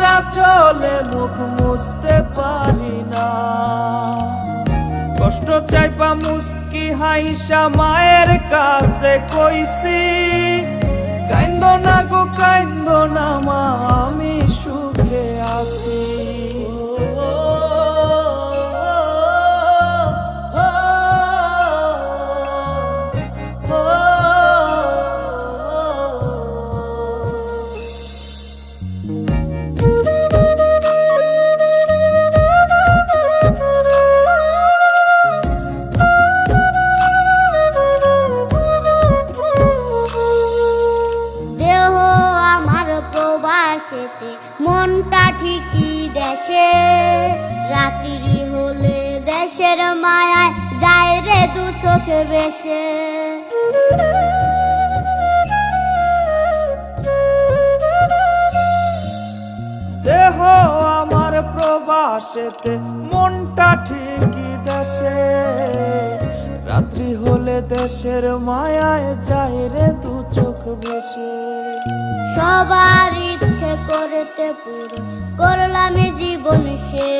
না চলে মুখ মুছতে পারি না। কষ্ট চাইপা মুস্কি হাইসা মায়ের কাছে কইছি প্রবাসেতে মনটা ঠিকই দেশে রাত্রি হলে দেশের মায়ায় যায় রে দু চোখে বেশে। প্রবাসেতে মনটা ঠিকই দেশে। রাত্রি হলে দেশের মায়ায় যাই রে দু চোখ বসে সবার ইচ্ছে করতে পুরো করলাম জীবন সে